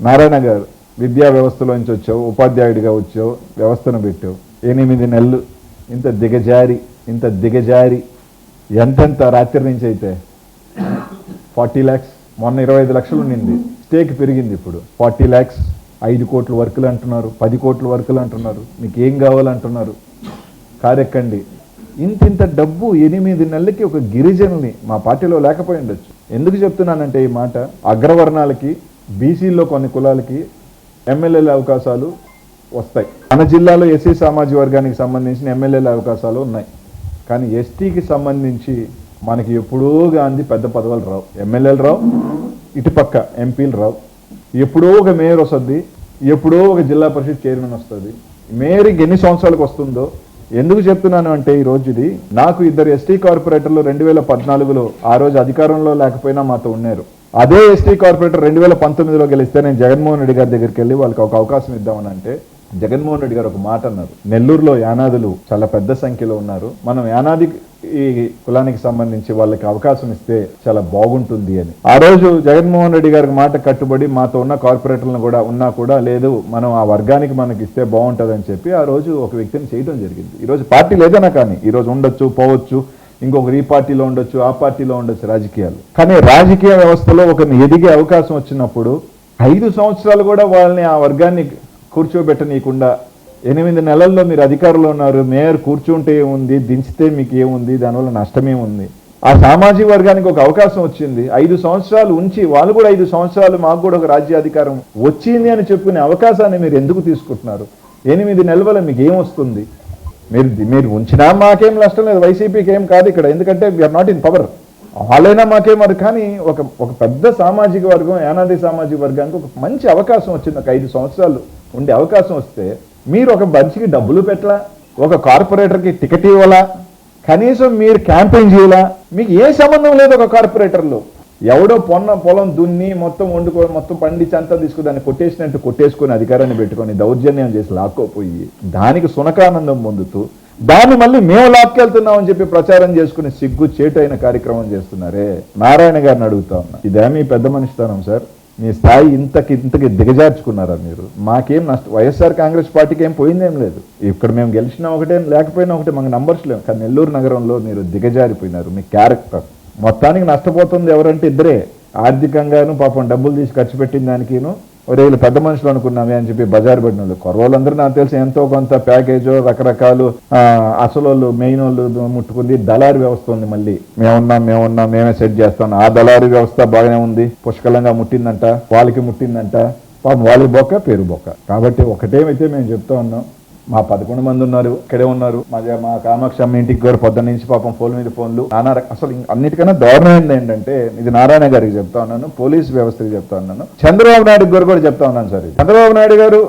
నారాయణ గారు విద్యా వ్యవస్థలోంచి వచ్చావు ఉపాధ్యాయుడిగా వచ్చావు వ్యవస్థను పెట్టావు. ఎనిమిది నెలలు ఇంత దిగజారి ఇంత దిగజారి ఎంతెంత రాత్రి నుంచి అయితే? ఫార్టీ ల్యాక్స్ మొన్న ఇరవై ఐదు లక్షలు ఉండింది. స్టేక్ పెరిగింది ఇప్పుడు. ఫార్టీ ల్యాక్స్ ఐదు కోట్ల వర్కులు అంటున్నారు పది కోట్ల వర్కులు అంటున్నారు మీకు ఏం కావాలంటున్నారు? కారెక్కండి. ఇంత ఇంత డబ్బు ఎనిమిది నెలలకి ఒక గిరిజనుని మా పార్టీలో లేకపోయి ఉండొచ్చు. ఎందుకు చెప్తున్నానంటే ఈ మాట? అగ్రవర్ణాలకి బీసీల్లో కొన్ని కులాలకి ఎమ్మెల్యేల అవకాశాలు వస్తాయి. మన జిల్లాలో ఎస్సీ సామాజిక వర్గానికి సంబంధించిన ఎమ్మెల్యేల అవకాశాలు ఉన్నాయి. కానీ ఎస్టీకి సంబంధించి మనకి ఎప్పుడో గాంధీ పెద్ద పదవులు రావు. ఎమ్మెల్యేలు రావు ఇటుపక్క ఎంపీలు రావు. ఎప్పుడో ఒక మేయర్ వస్తుంది ఎప్పుడో ఒక జిల్లా పరిషత్ చైర్మన్ వస్తుంది. మేయర్కి ఎన్ని సంవత్సరాలకు వస్తుందో ఎందుకు చెప్తున్నాను అంటే ఈ రోజు ఇది నాకు ఇద్దరు ఎస్టీ కార్పొరేటర్లు రెండు వేల పద్నాలుగులో ఆ రోజు అధికారంలో లేకపోయినా మాతో ఉన్నారు. అదే ఎస్టీ కార్పొరేటర్ రెండు వేల పంతొమ్మిదిలో గెలిస్తే నేను జగన్మోహన్ రెడ్డి గారి దగ్గరికి వెళ్ళి వాళ్ళకి ఒక అవకాశం ఇద్దామని అంటే జగన్మోహన్ రెడ్డి గారు ఒక మాట అన్నారు. నెల్లూరులో యానాదులు చాలా పెద్ద సంఖ్యలో ఉన్నారు. మనం యానాది ఈ కులానికి సంబంధించి వాళ్ళకి అవకాశం ఇస్తే చాలా బాగుంటుంది అని. ఆ రోజు జగన్మోహన్ రెడ్డి గారికి మాట కట్టుబడి మాతో ఉన్న కార్పొరేటర్లను కూడా ఉన్నా కూడా లేదు మనం ఆ వర్గానికి మనకి ఇస్తే బాగుంటుంది అని చెప్పి ఆ రోజు ఒక వ్యక్తిని చేయడం జరిగింది. ఈరోజు పార్టీ లేదన్నా కానీ ఈరోజు ఉండొచ్చు పోవచ్చు ఇంకొకరు ఈ పార్టీలో ఉండొచ్చు ఆ పార్టీలో ఉండొచ్చు రాజకీయాలు. కానీ రాజకీయ వ్యవస్థలో ఒకరిని ఎదిగే అవకాశం వచ్చినప్పుడు ఐదు సంవత్సరాలు కూడా వాళ్ళని ఆ వర్గాన్ని కూర్చోబెట్టనీయకుండా ఎనిమిది నెలల్లో మీరు అధికారంలో ఉన్నారు మేయర్ కూర్చుంటే ఏముంది దించితే మీకు ఏముంది దానివల్ల నష్టమేముంది? ఆ సామాజిక వర్గానికి ఒక అవకాశం వచ్చింది. ఐదు సంవత్సరాలు ఉంచి వాళ్ళు కూడా ఐదు సంవత్సరాలు మాకు కూడా ఒక రాజ్యాధికారం వచ్చింది అని చెప్పుకునే అవకాశాన్ని మీరు ఎందుకు తీసుకుంటున్నారు? ఎనిమిది నెలల మీకు ఏమొస్తుంది? మీరు మీరు ఉంచినా మాకేం నష్టం లేదు. వైసీపీకి ఏం కాదు ఇక్కడ. ఎందుకంటే వీఆర్ నాట్ ఇన్ పవర్ వాళ్ళైనా మాకేం మరి కానీ ఒక ఒక పెద్ద సామాజిక వర్గం యానాది సామాజిక వర్గానికి ఒక మంచి అవకాశం వచ్చింది. ఒక ఐదు సంవత్సరాలు ఉండే అవకాశం వస్తే మీరు ఒక మనిషికి డబ్బులు పెట్టలా? ఒక కార్పొరేటర్కి టికెట్ ఇవ్వాలా? కనీసం మీరు క్యాంపెయిన్ చేయాలా? మీకు ఏ సంబంధం లేదు ఒక కార్పొరేటర్లో. ఎవడో పొన్న పొలం దున్ని మొత్తం వండుకో మొత్తం పండించి అంతా తీసుకుని దాన్ని కొట్టేసినట్టు కొట్టేసుకొని అధికారాన్ని పెట్టుకొని దౌర్జన్యం చేసి లాక్కోపోయి దానికి సునకానందం పొందుతూ దాన్ని మళ్ళీ మేము లాక్కెళ్తున్నామని చెప్పి ప్రచారం చేసుకుని సిగ్గు చేటు అయిన కార్యక్రమం చేస్తున్నారే? నారాయణ గారిని అడుగుతా ఉన్నా. ఇదే మీ పెద్ద మనిషితనం సార్. మీ స్థాయి ఇంతకి ఇంతకి దిగజార్చుకున్నారా మీరు? మాకేం నష్టం వైఎస్ఆర్ కాంగ్రెస్ పార్టీకి ఏం పోయిందేం లేదు. ఇక్కడ మేము గెలిచినా ఒకటే లేకపోయినా ఒకటే మాకు నంబర్స్ లేవు. కానీ నెల్లూరు నగరంలో మీరు దిగజారిపోయినారు మీ క్యారెక్టర్ మొత్తానికి నష్టపోతుంది ఎవరంటే ఇద్దరే. ఆర్థికంగాను పాపం డబ్బులు తీసి ఖర్చు పెట్టిన దానికిను ఒరే వీళ్ళు పెద్ద మనుషులు అనుకున్నామే అని చెప్పి బజారు పెట్టిన వాళ్ళు నాకు తెలిసి ఎంతో కొంత ప్యాకేజో రకరకాలు అసలు వాళ్ళు మెయిన్ వాళ్ళు ముట్టుకుంది. దళారి వ్యవస్థ ఉంది మళ్ళీ. మేమున్నాం మేమున్నాం మేమే సెట్ చేస్తాం. ఆ దళారి వ్యవస్థ బాగానే ఉంది. పుష్కలంగా ముట్టిందంట వాళ్ళకి ముట్టిందంట. పాపం వాళ్ళకి బొక్క పేరు బొక్క. కాబట్టి ఒకటేమైతే మేము చెప్తా ఉన్నాం మా పదకొండు మంది ఉన్నారు ఇక్కడే ఉన్నారు. మా మా కామాక్షి అమ్మ ఇంటికి కూడా పొద్దున్న నుంచి పాపం ఫోన్ మీద ఫోన్లు. నానా అసలు అన్నిటికన్నా దారుణమైనది ఏంటంటే ఇది నారాయణ గారికి చెప్తా ఉన్నాను పోలీస్ వ్యవస్థకి చెప్తా ఉన్నాను. చంద్రబాబు నాయుడు గారు కూడా చెప్తా ఉన్నాను సార్ చంద్రబాబు నాయుడు గారు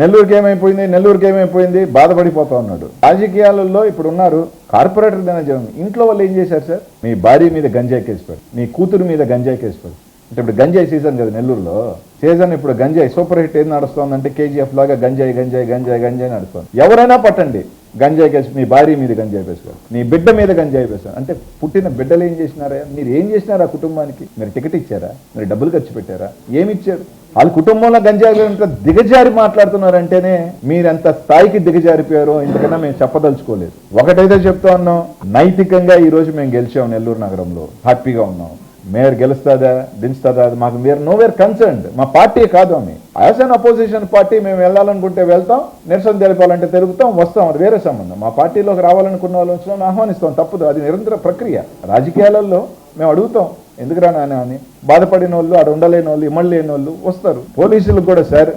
నెల్లూరుకి ఏమైపోయింది నెల్లూరుకి ఏమైపోయింది బాధపడిపోతా ఉన్నాడు. రాజకీయాలలో ఇప్పుడు ఉన్నారు కార్పొరేటర్ దినజనం ఇంట్లో వాళ్ళు ఏం చేశారు సార్? మీ భార్య మీద గంజాయి కేసిపారు మీ కూతురు మీద గంజాయి కేసిపారు అంటే ఇప్పుడు గంజాయి సీజన్ కదా నెల్లూరులో. సీజన్ ఇప్పుడు గంజాయి సూపర్ హిట్ ఏం నడుస్తోందంటే కేజీఎఫ్ లాగా గంజాయి గంజాయి గంజాయి గంజాయి నడుస్తుంది. ఎవరైనా పట్టండి. గంజాయి కేసు మీ భార్య మీద గంజాయి వేసుకోరు మీ బిడ్డ మీద గంజాయి పేసారు అంటే పుట్టిన బిడ్డలు ఏం చేసినారా? మీరు ఏం చేసినారా కుటుంబానికి? మీరు టికెట్ ఇచ్చారా? మీరు డబ్బులు ఖర్చు పెట్టారా? ఏమి ఇచ్చారు? వాళ్ళ కుటుంబంలో గంజాయి దిగజారి మాట్లాడుతున్నారంటేనే మీరెంత స్థాయికి దిగజారిపోయారో ఇంతకన్నా మేము చెప్పదలుచుకోలేదు. ఒకటైతే చెప్తా ఉన్నాం నైతికంగా ఈ రోజు మేము గెలిచాం నెల్లూరు నగరంలో. హ్యాపీగా ఉన్నాం. మేయర్ గెలుస్తుందా దించుతుందా అది మాకు మీరు నో వేర్ కన్సర్న్డ్ మా పార్టీ కాదు ఆమె యాజ్ అన్ అపోజిషన్ పార్టీ మేము వెళ్ళాలనుకుంటే వెళ్తాం నిరసన తెలిపాలంటే తెలుపుతాం వస్తాం. అది వేరే సంబంధం. మా పార్టీలోకి రావాలనుకున్న వాళ్ళు వచ్చినా ఆహ్వానిస్తాం తప్పదు. అది నిరంతర ప్రక్రియ. రాజకీయాలలో మేము అడుగుతాం ఎందుకు నాన్న అని. బాధపడిన వాళ్ళు ఆడ ఉండలేని వాళ్ళు ఇమ్మడలేని వాళ్ళు వస్తారు. పోలీసులకు కూడా సార్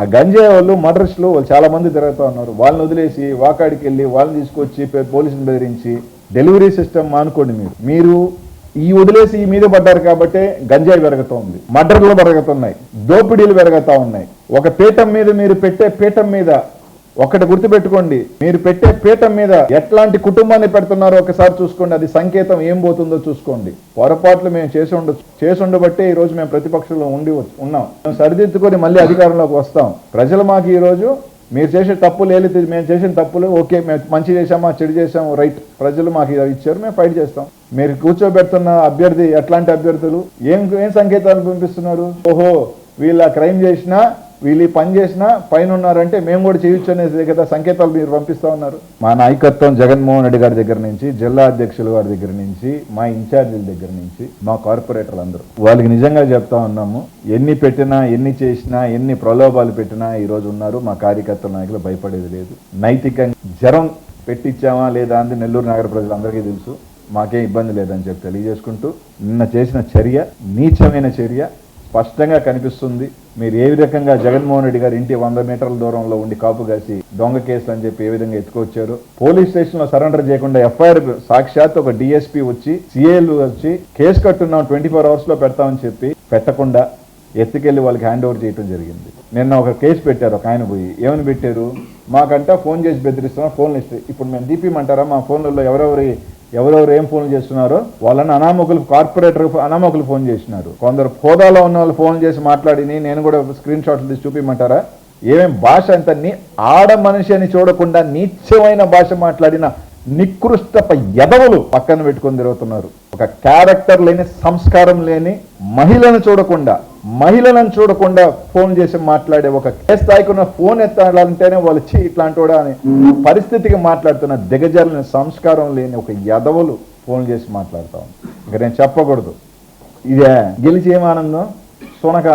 ఆ గంజాయి వాళ్ళు మర్డర్స్లు వాళ్ళు చాలా మంది తిరుగుతూ ఉన్నారు. వాళ్ళని వదిలేసి వాకాడికి వెళ్ళి వాళ్ళని తీసుకొచ్చి పోలీసులు బెదిరించి డెలివరీ సిస్టమ్ మానుకోండి మీరు. మీరు ఈ వదిలేసి ఈ మీద పడ్డారు కాబట్టి గంజాయి పెరుగుతోంది మర్డర్లు పెరుగుతున్నాయి దోపిడీలు పెరుగుతూ ఉన్నాయి. ఒక పీఠం మీద మీరు పెట్టే పీఠం మీద ఒకటి గుర్తుపెట్టుకోండి మీరు పెట్టే పీఠం మీద ఎట్లాంటి కుటుంబాన్ని పెడుతున్నారో ఒకసారి చూసుకోండి అది సంకేతం ఏం పోతుందో చూసుకోండి. పొరపాట్లు మేము చేసి ఉండొచ్చు చేసి ఉండబట్టే ఈరోజు మేము ప్రతిపక్షంలో ఉండి ఉన్నాం. మేము సరిదిద్దుకొని మళ్ళీ అధికారంలోకి వస్తాం. ప్రజలు మాకు ఈ రోజు మీరు చేసే తప్పులు ఏదైతే మేము చేసిన తప్పులు ఓకే మేము మంచి చేసామా చెడు చేసాము రైట్ ప్రజలు మాకు ఇచ్చారు మేము ఫైట్ చేస్తాం. మీరు కూర్చోబెడుతున్న అభ్యర్థి ఎట్లాంటి అభ్యర్థులు ఏం ఏం సంకేతాలు పంపిస్తున్నారు? ఓహో వీళ్ళ క్రైమ్ చేసినా వీళ్ళు పని చేసినా పైన ఉన్నారంటే మేము కూడా చేయొచ్చు అనేది కదా సంకేతాలు మీరు పంపిస్తా ఉన్నారు. మా నాయకత్వం జగన్మోహన్ రెడ్డి గారి దగ్గర నుంచి జిల్లా అధ్యక్షుల గారి దగ్గర నుంచి మా ఇన్ఛార్జీల దగ్గర నుంచి మా కార్పొరేటర్లు అందరూ. వాళ్ళకి నిజంగా చెప్తా ఉన్నాము ఎన్ని పెట్టినా ఎన్ని చేసినా ఎన్ని ప్రలోభాలు పెట్టినా ఈరోజు ఉన్నారు. మా కార్యకర్తల నాయకులు భయపడేది లేదు. నైతికంగా జ్వరం పెట్టించామా లేదా అని నెల్లూరు నగర ప్రజలందరికీ తెలుసు. మాకేం ఇబ్బంది లేదని చెప్పి తెలియజేసుకుంటూ నిన్న చేసిన చర్య నీచమైన చర్య స్పష్టంగా కనిపిస్తుంది. మీరు ఏ రకంగా జగన్మోహన్ రెడ్డి గారు ఇంటి వంద మీటర్ల దూరంలో ఉండి కాపు కాసి దొంగ కేసులు అని చెప్పి ఏ విధంగా ఎత్తుకొచ్చారు? పోలీస్ స్టేషన్లో సరెండర్ చేయకుండా ఎఫ్ఐఆర్ సాక్షాత్ ఒక డిఎస్పీ వచ్చి సిఏలు వచ్చి కేసు కట్టున్నాం ట్వంటీ ఫోర్ అవర్స్లో పెడతామని చెప్పి పెట్టకుండా ఎత్తుకెళ్ళి వాళ్ళకి హ్యాండ్ ఓవర్ చేయడం జరిగింది. నిన్న ఒక కేసు పెట్టారు ఒక ఆయన పోయి. ఏమని పెట్టారు? మాకంట ఫోన్ చేసి బెదిరిస్తున్నాం ఫోన్లు ఇస్తే ఇప్పుడు మేము దీపిమంటారా మా ఫోన్లలో ఎవరెవరి ఎవరెవరు ఏం ఫోన్లు చేస్తున్నారో వాళ్ళని అనామకులు కార్పొరేటర్ అనామకులు ఫోన్ చేసినారు. కొందరు హోదాలో ఉన్న వాళ్ళు ఫోన్ చేసి మాట్లాడిని నేను కూడా స్క్రీన్ షాట్లు తీసి చూపించమంటారా ఏమేం భాష అంత నీ ఆడ మనిషి అని చూడకుండా నీచమైన భాష మాట్లాడిన నికృష్టప ఎదవలు పక్కన పెట్టుకొని తిరుగుతున్నారు. ఒక క్యారెక్టర్ లేని సంస్కారం లేని మహిళను చూడకుండా మహిళలను చూడకుండా ఫోన్ చేసి మాట్లాడే ఒక ఏ స్థాయికి ఉన్న ఫోన్ ఎత్తాలంటేనే వాళ్ళు చీ ఇట్లాంటి వాడా అని పరిస్థితికి మాట్లాడుతున్న దిగజారిన సంస్కారం లేని ఒక యదవులు ఫోన్ చేసి మాట్లాడతాం ఇక నేను చెప్పకూడదు. ఇదే గెలిచి ఏం ఆనందం? సునక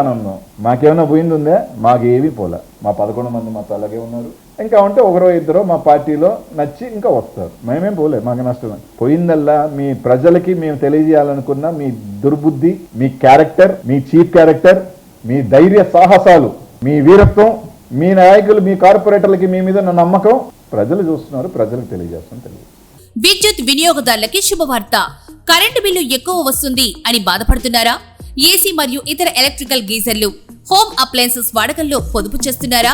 మాకేమైనా పోయింది ఉందే మాకు ఏమీ పోలే. మా పదకొండు మంది మాతో అలాగే ఉన్నారు. ఇంకా ఉంటే ఒకరో ఇద్దరో మా పార్టీలో నచ్చి ఇంకా వస్తారు. మేమేం పోలే మాకు నష్టం పోయిందల్లా మీ ప్రజలకి మేము తెలియజేయాలనుకున్న మీ దుర్బుద్ధి మీ క్యారెక్టర్ మీ చీఫ్ క్యారెక్టర్ మీ ధైర్య సాహసాలు మీ వీరత్వం మీ నాయకులు మీ కార్పొరేటర్లకి మీ మీద నమ్మకం ప్రజలు చూస్తున్నారు ప్రజలకు తెలియజేస్తాం తెలియదు విద్యుత్ వినియోగదారులకి శుభవార్త. కరెంటు బిల్లు ఎక్కువ వస్తుంది అని బాధపడుతున్నారా? ఏసీ మరియు ఇతర ఎలక్ట్రికల్ గీజర్లు హోమ్ అప్లయన్సెస్ వాడకంలో పొదుపు చేస్తున్నారా?